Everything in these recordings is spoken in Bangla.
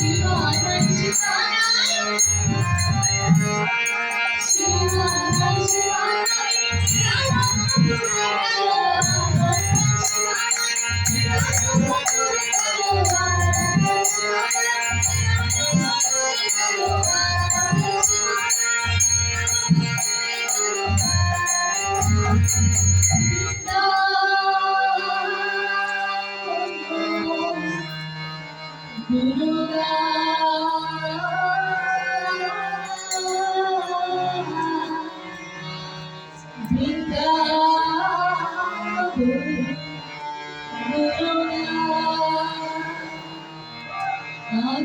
喜到我家里去喜到我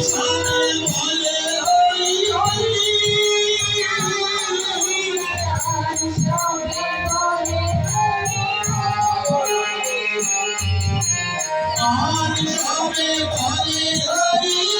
আগমন উন্মত সাগর আগেরম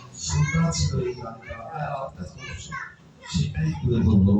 সুন্দর ছিল এই গানটা সেটাই তুলে ধরলো